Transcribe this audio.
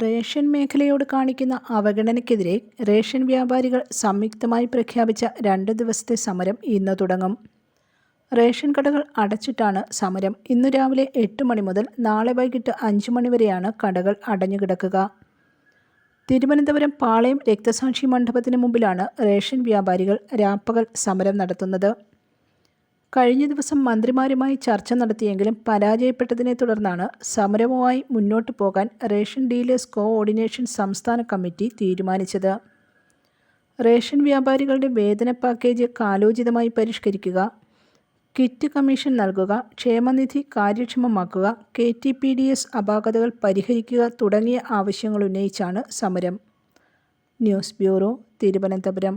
Ration മേഖലയോട് കാണിക്കുന്ന അവഗണനയ്ക്കെതിരെ ration വ്യാപാരികൾ സംയുക്തമായി പ്രഖ്യാപിച്ച രണ്ട് ദിവസത്തെ സമരം ഇന്ന് തുടങ്ങും. റേഷൻ കടകൾ അടച്ചിട്ടാണ് സമരം. ഇന്ന് രാവിലെ എട്ട് മണി മുതൽ നാളെ വൈകിട്ട് അഞ്ച് മണി വരെയാണ് കടകൾ അടഞ്ഞു കിടക്കുക. തിരുവനന്തപുരം പാളയം രക്തസാക്ഷി മണ്ഡപത്തിന് മുമ്പിലാണ് റേഷൻ വ്യാപാരികൾ രാപ്പകൽ സമരം നടത്തുന്നത്. കഴിഞ്ഞ ദിവസം മന്ത്രിമാരുമായി ചർച്ച നടത്തിയെങ്കിലും പരാജയപ്പെട്ടതിനെ തുടർന്നാണ് സമരവുമായി മുന്നോട്ടു പോകാൻ റേഷൻ ഡീലേഴ്സ് കോഓർഡിനേഷൻ സംസ്ഥാന കമ്മിറ്റി തീരുമാനിച്ചത്. റേഷൻ വ്യാപാരികളുടെ വേതന പാക്കേജ് കാലോചിതമായി പരിഷ്കരിക്കുക കിറ്റ് കമ്മീഷൻ നൽകുക ക്ഷേമനിധി കാര്യക്ഷമമാക്കുക K T P D S അപാകതകൾ പരിഹരിക്കുക തുടങ്ങിയ ആവശ്യങ്ങൾ ഉന്നയിച്ചാണ് സമരം. News bureau Thiruvananthapuram.